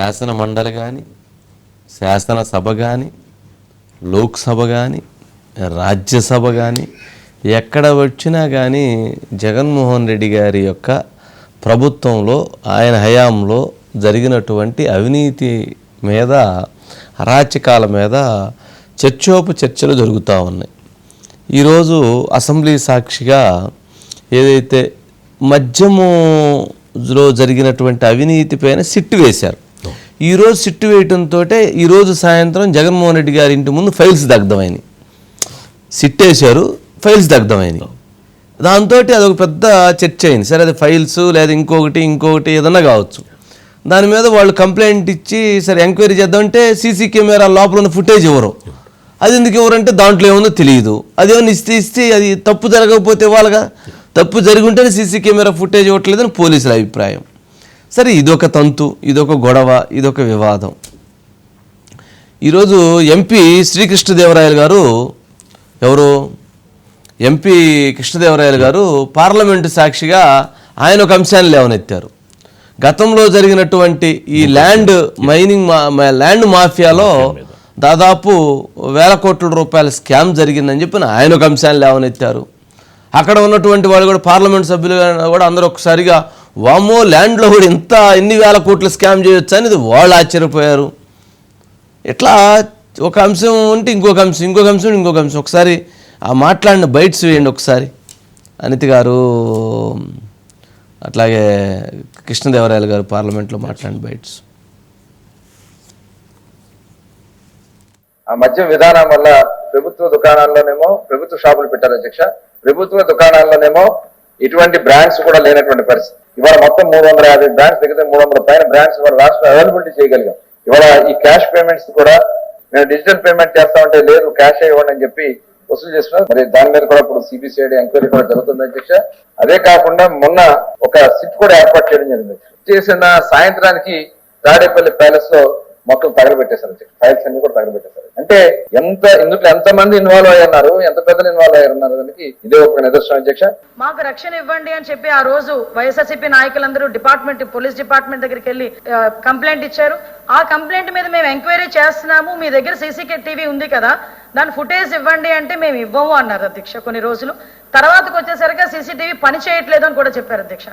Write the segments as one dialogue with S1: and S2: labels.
S1: శాసన మండలి కానీ శాసనసభ కానీ లోక్సభ కానీ రాజ్యసభ కానీ ఎక్కడ వచ్చినా కానీ జగన్మోహన్ రెడ్డి గారి యొక్క ప్రభుత్వంలో ఆయన హయాంలో జరిగినటువంటి అవినీతి మీద అరాచకాల మీద చర్చోపు చర్చలు జరుగుతూ ఉన్నాయి. ఈరోజు అసెంబ్లీ సాక్షిగా ఏదైతే మద్యములో జరిగినటువంటి అవినీతి పైన సిట్టు వేశారు. ఈరోజు సిట్టు వేయటంతో ఈరోజు సాయంత్రం జగన్మోహన్ రెడ్డి గారి ఇంటి ముందు ఫైల్స్ దగ్ధమైనవి సిట్ వేశారు ఫైల్స్ దగ్ధమైనవి దాంతో అదొక పెద్ద చర్చ అయింది సరే అది ఫైల్స్ లేదా ఇంకొకటి ఇంకొకటి ఏదన్నా కావచ్చు. దాని మీద వాళ్ళు కంప్లైంట్ ఇచ్చి సరే ఎంక్వైరీ చేద్దామంటే సీసీ కెమెరా లోపల ఉన్న ఫుటేజ్ ఇవ్వరు అది ఎందుకు ఇవ్వరంటే దాంట్లో ఏముందో తెలియదు. అదేమన్నా ఇస్తే ఇస్తే అది తప్పు జరగకపోతే ఇవ్వాలిగా తప్పు జరిగి ఉంటేనే సీసీ కెమెరా ఫుటేజ్ ఇవ్వట్లేదని పోలీసుల అభిప్రాయం. సరే ఇదొక తంతు ఇదొక గొడవ ఇదొక వివాదం. ఈరోజు ఎంపీ శ్రీకృష్ణదేవరాయలు గారు ఎవరు? ఎంపీ కృష్ణదేవరాయలు గారు పార్లమెంటు సాక్షిగా ఆయన ఒక అంశాన్ని లేవనెత్తారు. గతంలో జరిగినటువంటి ఈ ల్యాండ్ మైనింగ్ మా- ల్యాండ్ మాఫియాలో దాదాపు వేల కోట్ల రూపాయల స్కామ్ జరిగిందని చెప్పిన ఆయన ఒక అంశాన్ని లేవనెత్తారు. అక్కడ ఉన్నటువంటి వాళ్ళు కూడా పార్లమెంట్ సభ్యులు కూడా అందరూ ఒకసారిగా వామో ల్యాండ్లో కూడా ఇంత ఎన్ని వేల కోట్లు స్కామ్ చేయొచ్చు అనేది వాళ్ళు ఆశ్చర్యపోయారు. ఇట్లా ఒక అంశం ఉంటే ఇంకొక అంశం ఇంకొక అంశం ఇంకొక అంశం. ఒకసారి ఆ మాట్లాడిన బైట్స్ వేయండి ఒకసారి. అనిత గారు అట్లాగే కృష్ణదేవరాయలు గారు పార్లమెంట్లో మాట్లాడిన బైట్స్.
S2: ఆ మద్యం విధానం వల్ల ప్రభుత్వ దుకాణాల్లోనేమో ప్రభుత్వ షాపులు పెట్టారు అధ్యక్ష. ప్రభుత్వ దుకాణాల్లోనేమో ఇటువంటి బ్రాండ్స్ కూడా లేనటువంటి పరిస్థితి. ఇవాళ మొత్తం మూడు వందల యాభై బ్రాండ్స్ దగ్గర మూడు వందల పైన బ్రాండ్స్ ఇవాళ రాష్ట్రం అవైలబిలిటీ చేయగలిగాం. ఇవాళ ఈ క్యాష్ పేమెంట్స్ కూడా మేము డిజిటల్ పేమెంట్ చేస్తామంటే లేదు క్యాష్ ఇవ్వండి అని చెప్పి వసూలు చేస్తున్నారు మరి దాని మీద కూడా ఇప్పుడు సిబిసిఐడి ఎంక్వైరీ కూడా జరుగుతుంది అధ్యక్ష అదే కాకుండా మొన్న ఒక సిట్ కూడా ఏర్పాటు చేయడం జరిగింది. చేసిన సాయంత్రానికి తాడేపల్లి ప్యాలెస్లో మొత్తం తగలబెట్టేశారు ఫైల్స్ అన్ని కూడా తగలబెట్టేశారు. అంటే ఎంత ఎందుకు ఎంత మంది ఇన్వాల్వ్ అయ్యన్నారు ఎంత పెద్దలు ఇన్వాల్వ్ అయ్యారు దానికి ఇదే ఒక నిదర్శనం అధ్యక్ష.
S3: మాకు రక్షణ ఇవ్వండి అని చెప్పి ఆ రోజు వైఎస్ఆర్సీపీ నాయకులందరూ డిపార్ట్మెంట్ పోలీస్ డిపార్ట్మెంట్ దగ్గరికి వెళ్ళి కంప్లైంట్ ఇచ్చారు. ఆ కంప్లైంట్ మీద మేము ఎంక్వైరీ చేస్తున్నాము. మీ దగ్గర సీసీ టీవీ ఉంది కదా. దాని ఫుటేజ్ ఇవ్వండి అంటే మేము ఇవ్వము అన్నారు అధ్యక్ష కొన్ని రోజులు. తర్వాతకు వచ్చేసరికి సీసీటీవీ పని చేయట్లేదు అని కూడా చెప్పారు అధ్యక్ష.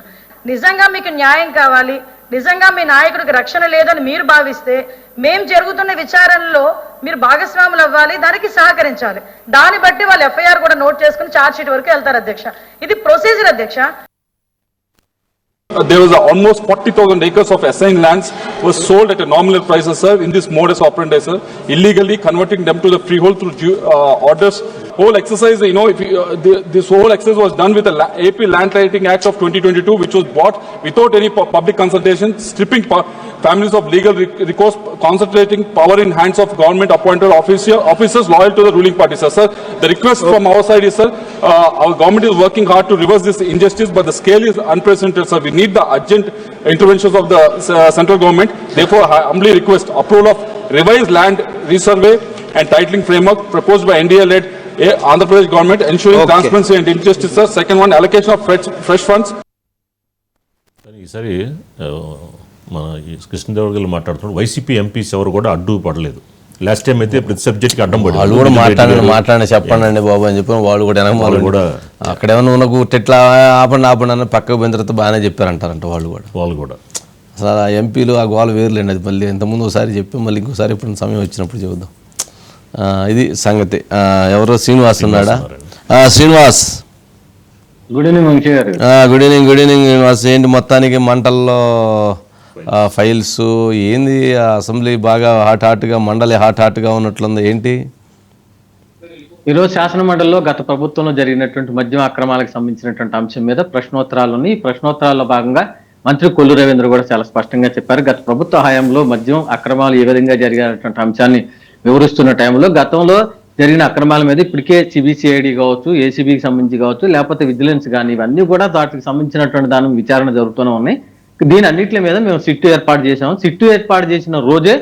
S3: నిజంగా మీకు న్యాయం కావాలి నిజంగా మీ నాయకుడికి రక్షణ లేదని మీరు భావిస్తే మేం జరుగుతున్న విచారణలో మీరు భాగస్వాములు అవ్వాలి దానికి సహకరించాలి. దాన్ని బట్టి వాళ్ళు ఎఫ్ఐఆర్ కూడా నోట్ చేసుకుని ఛార్జ్ షీట్ వరకు వెళ్తారు అధ్యక్ష. ఇది ప్రొసీజర్ అధ్యక్ష.
S4: There was almost 40,000 acres of assigned lands was sold at a nominal price, sir, in this modus operandi, sir, illegally converting them to the freehold through uh, orders. Whole exercise, you know, if you, uh, the, this whole exercise was done with the La- AP Land Titling Act of 2022, which was bought without any pu- public consultation, stripping families of legal rec- recourse, concentrating power in hands of government appointed officer, officers loyal to the ruling party, sir. Sir, the request from our side is, sir, uh, our government is working hard to reverse this injustice, but the scale is unprecedented, sir. We need the urgent interventions of the uh, central government. Therefore, I humbly request approval of revised land resurvey and titling framework proposed by NDA-led Andhra Pradesh government, ensuring
S1: Okay.
S4: transparency and injustice, sir. Second one, allocation of fresh, fresh funds.
S5: ఈసారి మన ఈ కృష్ణదేవరాయలు గారు మాట్లాడుతున్నారు YCP MPs ఎవరు కూడా అడ్డు పడలేదు. Last time అయితే ప్రతి సబ్జెక్ట్కి అడ్డం పడి
S1: వాళ్ళు కూడా మాట్లాడండి మాట్లాడండి చెప్పండి బాబు అని చెప్పి వాళ్ళు కూడా వెనక
S5: వాళ్ళు కూడా
S1: అక్కడేమన్నా ఉన్న గుట్టెట్లా ఆపండి ఆపండి అని పక్కకు పోయిన తర్వాత బాగానే చెప్పారంటారంట వాళ్ళు కూడా.
S5: వాళ్ళు కూడా.
S1: అసలు ఆ ఎంపీలు ఆ గోల వేరులేండి అది మళ్ళీ. ఇంతకుముందు ఒకసారి చెప్పి మళ్ళీ ఇంకోసారి ఇప్పుడు సమయం వచ్చినప్పుడు చెబుదాం. ఇది సంగతి. ఆ, ఎవరో? శ్రీనివాస్ ఉన్నాడా? ఆ, Srinivas.
S6: Good evening
S1: good evening good evening Srinivas. ఏంటి మొత్తానికి మంటల్లో ఫైల్స్ ఏంది అసెంబ్లీ బాగా హాట్ హాట్గా మండలి హాట్ హాట్గా ఉన్నట్లుంది? ఏంటి?
S6: ఈరోజు శాసన మండలిలో గత ప్రభుత్వంలో జరిగినటువంటి మద్యం అక్రమాలకు సంబంధించినటువంటి అంశం మీద ప్రశ్నోత్తరాలు ఉన్నాయి ఈ ప్రశ్నోత్తరాల్లో భాగంగా మంత్రి కొల్లు రవీంద్ర కూడా చాలా స్పష్టంగా చెప్పారు. గత ప్రభుత్వ హయాంలో మద్యం అక్రమాలు ఏ విధంగా జరిగినటువంటి అంశాన్ని వివరిస్తున్న టైంలో గతంలో జరిగిన అక్రమాల మీద ఇప్పటికే సిబిసిఐడి కావచ్చు ఏసీబీకి సంబంధించి కావచ్చు లేకపోతే విజిలెన్స్ కానీ ఇవన్నీ కూడా వాటికి సంబంధించినటువంటి దాని విచారణ జరుగుతూనే ఉన్నాయి. దీని అన్నింటి మీద మేము సిట్టు ఏర్పాటు చేసాము సిట్టు ఏర్పాటు చేసిన రోజే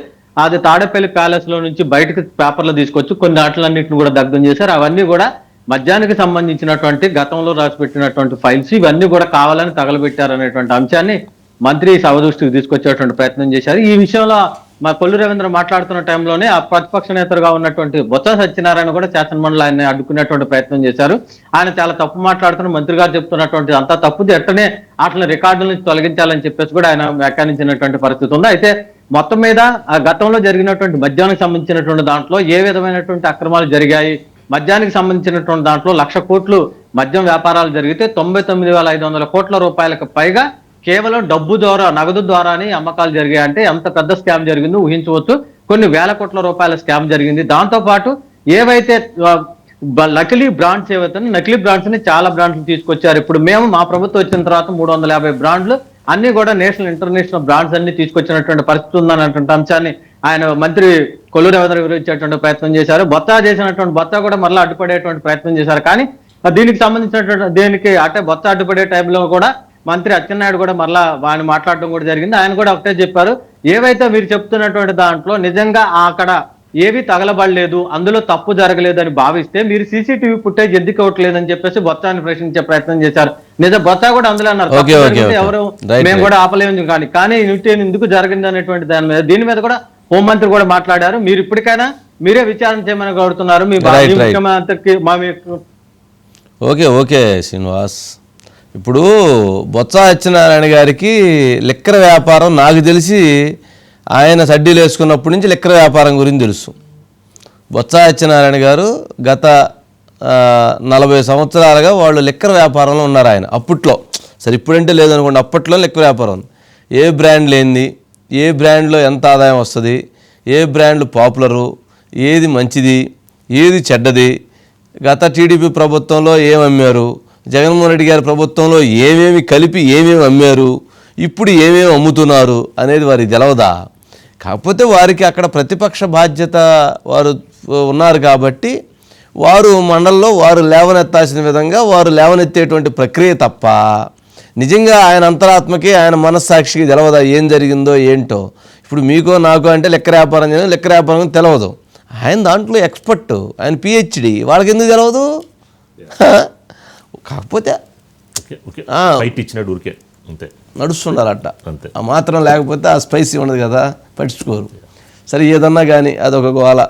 S6: అది తాడేపల్లి ప్యాలెస్లో నుంచి బయటకు పేపర్లు తీసుకొచ్చి కొన్ని ఆటలన్నింటిని కూడా దగ్ధం చేశారు. అవన్నీ కూడా మద్యానికి సంబంధించినటువంటి గతంలో రాసిపెట్టినటువంటి ఫైల్స్ ఇవన్నీ కూడా కావాలని తగలబెట్టారు అనేటువంటి అంశాన్ని మంత్రి సభ దృష్టికి తీసుకొచ్చేటువంటి ప్రయత్నం చేశారు. ఈ విషయంలో మా కొల్లు రవీంద్ర మాట్లాడుతున్న టైంలోనే ఆ ప్రతిపక్ష నేతగా ఉన్నటువంటి బొత్స సత్యనారాయణ కూడా శాసనమండలి ఆయన అడ్డుకునేటువంటి ప్రయత్నం చేశారు. ఆయన చాలా తప్పు మాట్లాడుతున్న మంత్రి గారు చెప్తున్నటువంటి అంతా తప్పుది ఎట్టనే అట్లా రికార్డుల నుంచి తొలగించాలని చెప్పేసి కూడా ఆయన వ్యాఖ్యానించినటువంటి పరిస్థితి ఉంది. అయితే మొత్తం మీద ఆ గతంలో జరిగినటువంటి మద్యానికి సంబంధించినటువంటి దాంట్లో ఏ విధమైనటువంటి అక్రమాలు జరిగాయి? మద్యానికి సంబంధించినటువంటి దాంట్లో లక్ష కోట్లు మద్యం వ్యాపారాలు జరిగితే తొంభై తొమ్మిది వేల ఐదు వందల కోట్ల రూపాయలకు పైగా కేవలం డబ్బు ద్వారా నగదు ద్వారానే అమ్మకాలు జరిగాయి అంటే ఎంత పెద్ద స్కామ్ జరిగిందో ఊహించవచ్చు. కొన్ని వేల కోట్ల రూపాయల స్కామ్ జరిగింది. దాంతో పాటు ఏవైతే నకిలీ బ్రాండ్స్ ఏవైతే నకిలీ బ్రాండ్స్ని చాలా బ్రాండ్లు తీసుకొచ్చారు. ఇప్పుడు మేము మా ప్రభుత్వం వచ్చిన తర్వాత మూడు వందల యాభై బ్రాండ్లు అన్ని కూడా నేషనల్ ఇంటర్నేషనల్ బ్రాండ్స్ అన్ని తీసుకొచ్చినటువంటి పరిస్థితి ఉందన్నటువంటి అంశాన్ని ఆయన మంత్రి కొల్లు రవీంద్ర వివరించేటువంటి ప్రయత్నం చేశారు. బొత్తా చేసినటువంటి బొత్తా కూడా మరలా అడ్డుపడేటువంటి ప్రయత్నం చేశారు. కానీ దీనికి సంబంధించినటువంటి దీనికి అంటే బొత్త అడ్డుపడే టైంలో కూడా మంత్రి అచ్చెన్నాయుడు కూడా మరలా ఆయన మాట్లాడడం కూడా జరిగింది ఆయన కూడా ఒకటే చెప్పారు ఏవైతే మీరు చెప్తున్నటువంటి దాంట్లో నిజంగా అక్కడ ఏవి తగలబడలేదు అందులో తప్పు జరగలేదు అని భావిస్తే మీరు సీసీటీవీ ఫుటేజ్ ఎందుకు ఇవ్వట్లేదని చెప్పేసి బొత్తాన్ని ప్రశ్నించే ప్రయత్నం చేశారు నిజం బొత్తా కూడా అందులో అన్నారు. ఎవరు మేము. కూడా ఆపలేము కానీ కానీ నిమిషం ఎందుకు జరిగింది అనేటువంటి దాని మీద దీని మీద కూడా హోంమంత్రి కూడా మాట్లాడారు మీరు ఇప్పటికైనా మీరే విచారణ చేయమని కోరుతున్నారు మీ. ముఖ్యమంత్రికి మీ-
S1: ఓకే ఓకే శ్రీనివాస్ ఇప్పుడు బొత్స సత్యనారాయణ గారికి లిక్కర్ వ్యాపారం నాకు తెలిసి ఆయన సడ్డీలు వేసుకున్నప్పటి నుంచి లిక్కర్ వ్యాపారం గురించి తెలుసు. బొత్స సత్యనారాయణ గారు గత నలభై సంవత్సరాలుగా వాళ్ళు లిక్కర్ వ్యాపారంలో ఉన్నారు ఆయన అప్పట్లో. సరే ఇప్పుడంటే లేదనుకోండి అప్పట్లో లిక్కర్ వ్యాపారం. ఉంది ఏ బ్రాండ్ లేనిది ఏ బ్రాండ్లో ఎంత ఆదాయం వస్తుంది ఏ బ్రాండ్లు పాపులరు ఏది మంచిది ఏది చెడ్డది గత టీడీపీ ప్రభుత్వంలో ఏమమ్మారు అమ్మారు జగన్మోహన్ రెడ్డి గారి ప్రభుత్వంలో ఏమేమి కలిపి ఏమేమి అమ్మారు ఇప్పుడు ఏమేమి అమ్ముతున్నారు అనేది వారికి తెలవదా? కాకపోతే వారికి అక్కడ ప్రతిపక్ష బాధ్యత వారు ఉన్నారు కాబట్టి వారు మండలంలో వారు లేవనెత్తాల్సిన విధంగా వారు లేవనెత్తేటువంటి ప్రక్రియ తప్ప నిజంగా ఆయన అంతరాత్మకి ఆయన మనస్సాక్షికి తెలవదా? ఏం జరిగిందో ఏంటో? ఇప్పుడు మీకో నాకు అంటే లెక్క వ్యాపారం చేయడం లెక్క వ్యాపారం తెలవదు. ఆయన దాంట్లో ఎక్స్పర్ట్ ఆయన పిహెచ్డి. వాళ్ళకి ఎందుకు తెలవదు? కాకపోతే
S5: ఇచ్చినాడు ఊరికే. అంతే.
S1: నడుస్తుండాలట
S5: అంతే.
S1: ఆ మాత్రం లేకపోతే ఆ స్పైసీ ఉండదు కదా పట్టించుకోరు. సరే ఏదన్నా కానీ అదొక గోల.